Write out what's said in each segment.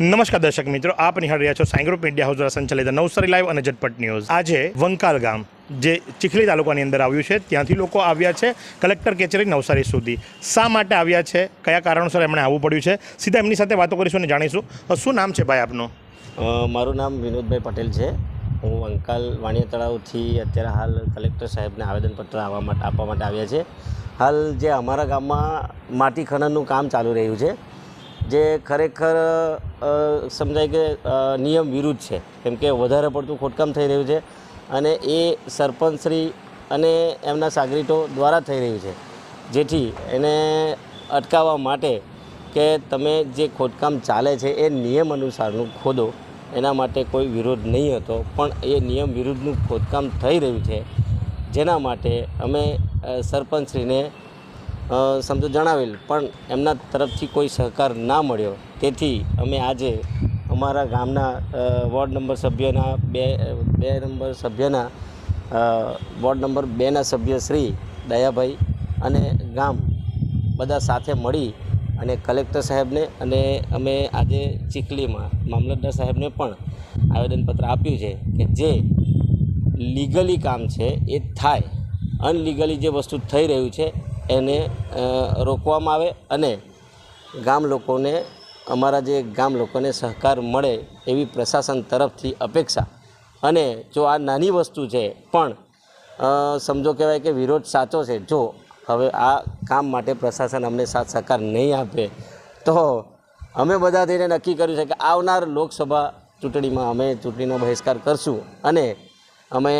નમસ્કાર દર્શક મિત્રો, આપ નિહાળ રહ્યા છો સાયગ્રુપ મીડિયા હાઉસ દ્વારા સંચાલિત નવસારી લાઈવ અને ઝટપટ ન્યૂઝ. આજે વંકાલ ગામ, જે ચીખલી તાલુકાની અંદર આવ્યું છે, ત્યાંથી લોકો આવ્યા છે કલેક્ટર કચેરી નવસારી સુધી. શા માટે આવ્યા છે, કયા કારણોસર એમણે આવવું પડ્યું છે, સીધા એમની સાથે વાતો કરીશું અને જાણીશું. શું નામ છે ભાઈ આપનું? મારું નામ વિનોદભાઈ પટેલ છે. હું વંકાલ વાણિયા તળાવથી અત્યારે હાલ કલેક્ટર સાહેબને આવેદનપત્ર આવવા માટે આપવા માટે આવ્યા છે. હાલ જે અમારા ગામમાં માટી ખનનનું કામ ચાલુ રહ્યું છે જે ખરેખર સમજાય કે નિયમ વિરુદ્ધ છે. કેમ કે વધારે પડતું ખોટકામ થઈ રહ્યું છે અને એ સરપંચશ્રી અને એમના સાગરીતો દ્વારા થઈ રહ્યું છે. જેથી એને અટકાવવા માટે કે તમે જે ખોદકામ ચાલે છે એ નિયમ અનુસારનું ખોદો. એના માટે કોઈ વિરોધ નહીં હતો, પણ એ નિયમ વિરુદ્ધનું ખોદકામ થઈ રહ્યું છે. જેના માટે અમે સરપંચશ્રીને સમજો, જણાવેલ. પણ એમના તરફથી કોઈ સહકાર ના મળ્યો. તેથી અમે આજે અમારા ગામના વોર્ડ નંબર સભ્યના બે બે નંબર સભ્યના વોર્ડ નંબર બેના સભ્ય શ્રી દયાભાઈ અને ગામ બધા સાથે મળી અને કલેક્ટર સાહેબને અને અમે આજે ચીખલીમાં મામલતદાર સાહેબને પણ આવેદનપત્ર આપ્યું છે કે જે લીગલી કામ છે એ થાય. અનલીગલી જે વસ્તુ થઈ રહ્યું છે એને રોકવામાં આવે અને ગામ લોકોને, અમારા જે ગામ લોકોને સહકાર મળે એવી પ્રશાસન તરફથી અપેક્ષા. અને જો આ નાની વસ્તુ છે, પણ સમજો કહેવાય કે વિરોધ સાચો છે. જો હવે આ કામ માટે પ્રશાસન અમને સાથ સહકાર નહીં આપે, તો અમે બધા થઈને નક્કી કર્યું છે કે આવનાર લોકસભા ચૂંટણીમાં અમે ચૂંટણીનો બહિષ્કાર કરશું અને અમે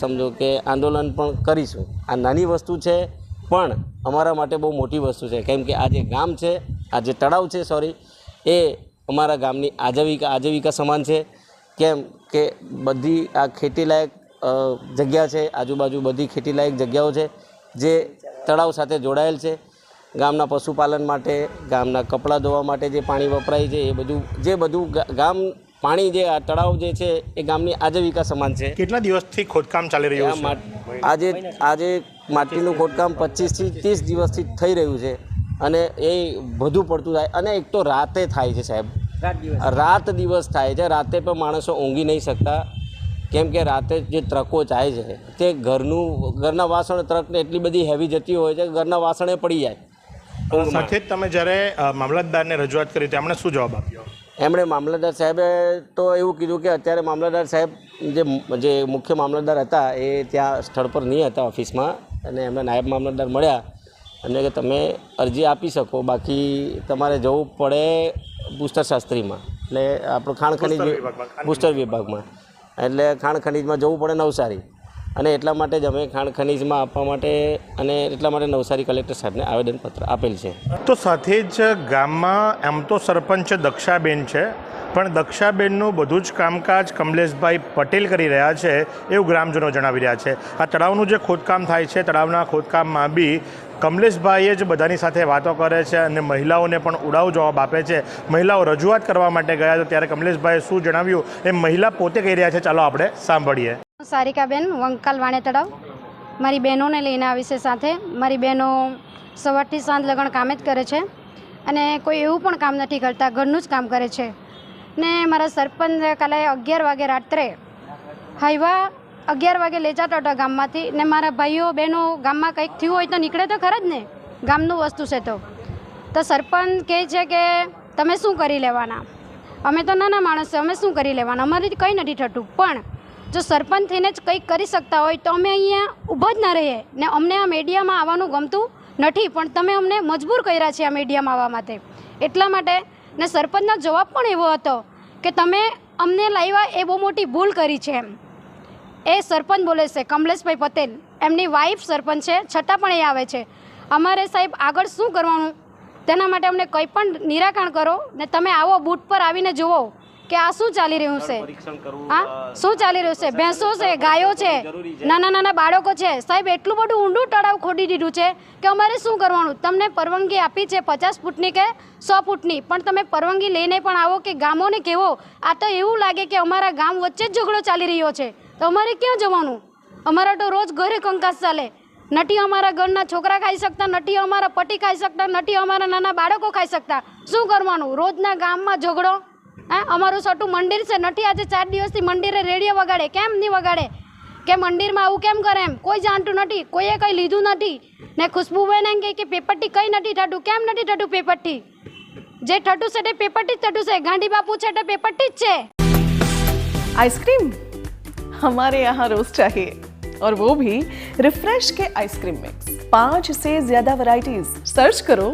સમજો કે આંદોલન પણ કરીશું. આ નાની વસ્તુ છે પણ અમારા માટે બહુ મોટી વસ્તુ છે. કેમ કે આ જે ગામ છે આ જે તળાવ છે સોરી એ અમારા ગામની આજીવિકા આજીવિકા સમાન છે. કેમ કે બધી આ ખેતીલાયક જગ્યા છે આજુબાજુ બધી ખેતીલાયક જગ્યાઓ છે જે તળાવ સાથે જોડાયેલ છે. ગામના પશુપાલન માટે ગામના કપડાં ધોવા માટે જે પાણી વપરાય છે એ બધું જે બધું ગામ પાણી જે આ તળાવ જે છે એ ગામની આજીવિકા સમાન છે. કેટલા દિવસથી ખોદકામ ચાલી રહ્યું છે? આજે આજે માટીનું ખોદકામ પચીસથી ત્રીસ દિવસથી થઈ રહ્યું છે અને એ વધુ પડતું થાય અને એક તો રાતે થાય છે સાહેબ. રાત દિવસ. થાય છે રાતે પણ માણસો ઊંઘી નહીં શકતા. કેમ કે રાતે જે ટ્રકો જાય છે તે ઘરનું ઘરના વાસણ ટ્રકને એટલી બધી હેવી જતી હોય છે કે ઘરના વાસણે પડી જાય. સાથે જ તમે જ્યારે મામલતદારને રજૂઆત કરી તેમણે શું જવાબ આપ્યો? એમણે મામલતદાર સાહેબે તો એવું કીધું કે અત્યારે મામલતદાર સાહેબ જે જે મુખ્ય મામલતદાર હતા એ ત્યાં સ્થળ પર નહીં હતા ઓફિસમાં. અને એમને નાયબ મામલતદાર મળ્યા. અને કે તમે અરજી આપી શકો બાકી તમારે જવું પડે ભૂસ્તર શાસ્ત્રીમાં. એટલે આપણું ખાણ ખનીજ બુસ્ટર વિભાગમાં. એટલે ખાણ ખનીજમાં જવું પડે નવસારી. અને એટલા માટે જ અમે ખાણ ખનીજમાં આપવા માટે અને એટલા માટે નવસારી કલેક્ટર સાહેબને આવેદનપત્ર આપેલ છે. તો સાથે જ ગામમાં એમ તો સરપંચ દક્ષાબેન છે, પણ દક્ષાબેનનું બધું જ કામકાજ કમલેશભાઈ પટેલ કરી રહ્યા છે એવું ગ્રામજનો જણાવી રહ્યા છે. આ તળાવનું જે ખોદકામ થાય છે, તળાવના ખોદકામમાં બી કમલેશભાઈએ જ બધાની સાથે વાતો કરે છે અને મહિલાઓને પણ ઉડાવ જવાબ આપે છે. મહિલાઓ રજૂઆત કરવા માટે ગયા તો ત્યારે કમલેશભાઈએ શું જણાવ્યું, એ મહિલા પોતે કહી રહ્યા છે, ચાલો આપણે સાંભળીએ. સારિકાબેન વંકાલ વાણે તળાવ. મારી બહેનોને લઈને આવી છે સાથે. મારી બહેનો સવારથી સાંજ લગણ કામે જ કરે છે અને કોઈ એવું પણ કામ નથી કરતા, ઘરનું જ કામ કરે છે. ને મારા સરપંચ કાલે અગિયાર વાગે રાત્રે હાઈવા અગિયાર વાગે લઈ જતા હતા ગામમાંથી ને મારા ભાઈઓ, બહેનો ગામમાં કંઈક થયું હોય તો નીકળે તો ખરા જ ને, ગામનું વસ્તુ છે તો. તો સરપંચ કહે છે કે તમે શું કરી લેવાના? અમે તો નાના માણસ છે, અમે શું કરી લેવાના? અમારી કંઈ નથી થતું. પણ જો સરપંચ થઈને જ કંઈક કરી શકતા હોય તો અમે અહીંયા ઊભા જ ના રહીએ. ને અમને આ મીડિયામાં આવવાનું ગમતું નથી, પણ તમે અમને મજબૂર કર્યા છે આ મીડિયામાં આવવા માટે. એટલા માટે ને સરપંચનો જવાબ પણ એવો હતો કે તમે અમને લાવ્યા એ બહુ મોટી ભૂલ કરી છે એમ. એ સરપંચ બોલે છે, કમલેશભાઈ પટેલ, એમની વાઈફ સરપંચ છે, છતાં પણ એ આવે છે. અમારે સાહેબ આગળ શું કરવાનું? તેના માટે અમને કંઈ પણ નિરાકરણ કરો ને તમે આવો બૂટ પર આવીને જુઓ. કે આ શું ચાલી રહ્યું છે? હા? શું ચાલી રહ્યું છે? ભેંસો છે ગાયો છે નાના નાના બાળકો છે. સાહેબ એટલું બધું ઊંડું તળાવ ખોદી દીધું છે કે અમારે શું કરવાનું? તમને પરવાનગી આપી છે પચાસ ફૂટની કે સો ફૂટની. પણ તમે પરવાનગી લઈને પણ આવો કે ગામોને કેવો? આ તો એવું લાગે કે અમારા ગામ વચ્ચે જ ઝઘડો ચાલી રહ્યો છે. તો અમારે ક્યાં જવાનું? અમારા તો રોજ ઘરે કંકાસ ચાલે. નથી અમારા ઘરના છોકરા ખાઈ શકતા નથી અમારા પતિ ખાઈ શકતા નથી અમારા નાના બાળકો ખાઈ શકતા. શું કરવાનું? રોજના ગામમાં ઝઘડો? હા અમારું છઠ્ઠું મંદિર છે નથી આજે ચાર દિવસથી મંદિરે રેડિયો વગાડે કેમ નહીં વગાડે કે મંદિરમાં આવું કેમ કરે એમ કોઈ જાણતું નથી કોઈએ કંઈ લીધું નથી ને ખુશ્બુબેન એમ કહે કે પેપરથી કંઈ નથી થતું કેમ નથી થતું પેપરથી જે થતું છે તે પેપરથી જ થતું છે ગાંધી બાપુ છે તે પેપરથી જ છે आइसक्रीम हमारे यहाँ रोज चाहिए और वो भी रिफ्रेश के आइसक्रीम मिक्स पांच से ज्यादा वैरायटीज सर्च करो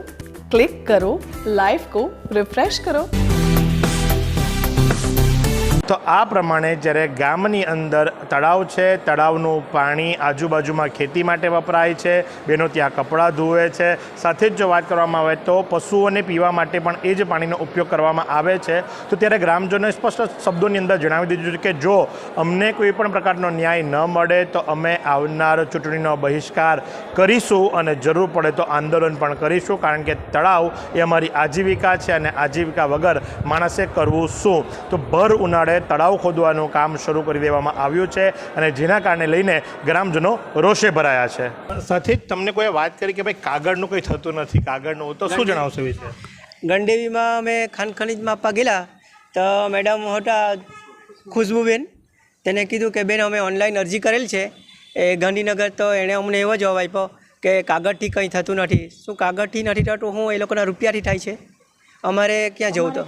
क्लिक करो लाइफ को रिफ्रेश करो તો આ પ્રમાણે જ્યારે ગામની અંદર તળાવ છે, તળાવનું પાણી આજુબાજુમાં ખેતી માટે વપરાય છે, બેનો ત્યાં કપડાં ધોવે છે, સાથે જ જો વાત કરવામાં આવે તો પશુઓને પીવા માટે પણ એ જ પાણીનો ઉપયોગ કરવામાં આવે છે. તો ત્યારે ગ્રામજનોએ સ્પષ્ટ શબ્દોની અંદર જણાવી દીધું છે કે જો અમને કોઈ પણ પ્રકારનો ન્યાય ન મળે તો અમે આવનાર ચૂંટણીનો બહિષ્કાર કરીશું અને જરૂર પડે તો આંદોલન પણ કરીશું, કારણ કે તળાવ એ અમારી આજીવિકા છે અને આજીવિકા વગર માણસે કરવું શું? તો ભર ઉનાળે તળાવ ખોદવાનું કામ શરૂ કરી દેવામાં આવ્યું છે અને જેના કારણે લઈને ગ્રામજનો રોષે ભરાયા છે. સાથે જ તમને કોઈ વાત કરી કે ભાઈ કાગળનું કંઈ થતું નથી કાગળનું તો શું જણાવશો વિશે ગણદેવીમાં અમે ખાન ખનીજમાં આપવા ગયેલા તો મેડમ હતા ખુશ્બુબેન તેને કીધું કે બેન અમે ઓનલાઈન અરજી કરેલ છે. એ ગાંધીનગર તો એણે અમને એવો જવાબ આપ્યો કે કાગળથી કંઈ થતું નથી. શું કાગળથી નથી થતું? હું એ લોકોના રૂપિયાથી થાય છે. અમારે ક્યાં જવું તો?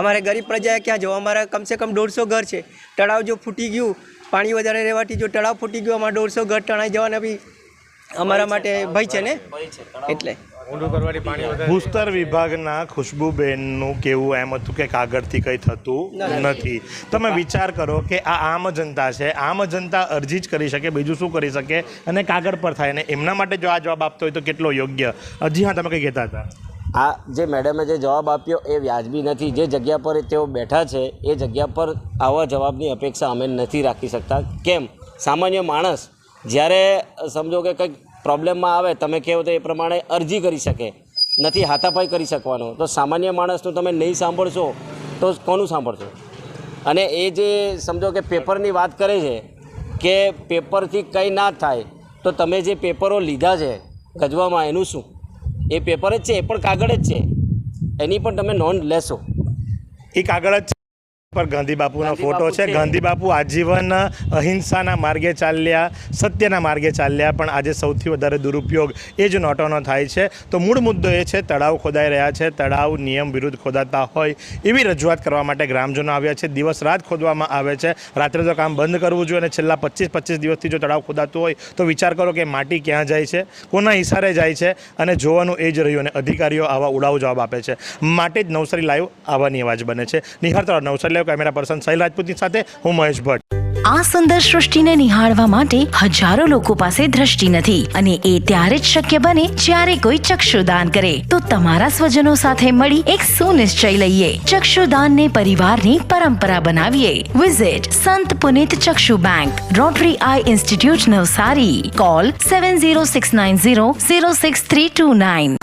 અમારે ગરીબ પ્રજાએ ક્યાં જવું? અમારા કમસે કમ દોઢસો ઘર છે. તળાવ જો ફૂટી ગયું પાણી વધારે રહેવાથી જો તળાવ ફૂટી ગયું અમારે દોઢસો ઘર તણાઈ જવાના બી અમારા માટે ભય છે ને? એટલે. ભૂસ્તર વિભાગના ખુશ્બુબેનનું કેવું એમ હતું કે કાગળથી કંઈ થતું નથી. તમે વિચાર કરો કે આ આમ જનતા છે આમ જનતા અરજી જ કરી શકે બીજું શું કરી શકે અને કાગળ પર થાય અને એમના માટે જો આ જવાબ આપતો હોય તો કેટલો યોગ્ય? હજી હા તમે કંઈ કહેતા હતા? આ જે મેડમે જે જવાબ આપ્યો એ વ્યાજબી નથી. જે જગ્યા પર તેઓ બેઠા છે, એ જગ્યા પર આવા જવાબની અપેક્ષા અમે નથી રાખી શકતા. કેમ? સામાન્ય માણસ જ્યારે સમજો કે કંઈક પ્રોબ્લેમમાં આવે, તમે કહો તો એ પ્રમાણે અરજી કરી શકે, નથી હાથાપાઈ કરી શકવાનો. તો સામાન્ય માણસનું તમે નહીં સાંભળશો, તો કોનું સાંભળશો? અને એ જે સમજો કે પેપરની વાત કરે છે કે પેપરથી કંઈ ના થાય, તો તમે જે પેપરો લીધા છે ગજવામાં, એનું શું? એ પેપર જ છે, એ પણ કાગળ જ છે. એની પણ તમે નોંધ લેશો. એ કાગળ જ પર ગાંધી બાપુનો ફોટો છે. ગાંધી બાપુ આજીવન અહિંસાના માર્ગે ચાલ્યા સત્યના માર્ગે ચાલ્યા પણ આજે સૌથી વધારે દુરુપયોગ એ જ નોટોનો થાય છે. તો મૂળ મુદ્દો એ છે તળાવ ખોદાઈ રહ્યા છે. તળાવ નિયમ વિરુદ્ધ ખોદાતા હોય એવી રજૂઆત કરવા માટે ગ્રામજનો આવ્યા છે. દિવસ રાત ખોદવામાં આવે છે. રાત્રે તો કામ બંધ કરવું જોઈએ અને છેલ્લા પચીસ પચીસ દિવસથી જો તળાવ ખોદાતું હોય તો વિચાર કરો કે માટી ક્યાં જાય છે? કોના ઇશારે જાય છે? અને જોવાનું એ જ રહ્યું અને અધિકારીઓ આવા ઉડાવ જવાબ આપે છે. માટે જ નવસારી લાઈવ આવાની અવાજ બને છે. નિહાર તળાવ Navsari live camera person Sahel રાજપૂતની સાથે હું મહેશ ભટ્ટ. આ સુંદર સૃષ્ટિને નિહાળવા માટે હજારો લોકો પાસે દ્રષ્ટિ નથી અને એ ત્યારે જ શક્ય બને જ્યારે કોઈ ચક્ષુદાન કરે. તો તમારા સ્વજનો સાથે મળી એક સુનિશ્ચય લઈએ. ચક્ષુદાનને પરિવારની પરંપરા બનાવીએ. વિઝિટ સંત પુનિત ચક્ષુ bank rotary eye institute Navsari. Call seven zero six nine zero zero six three two nine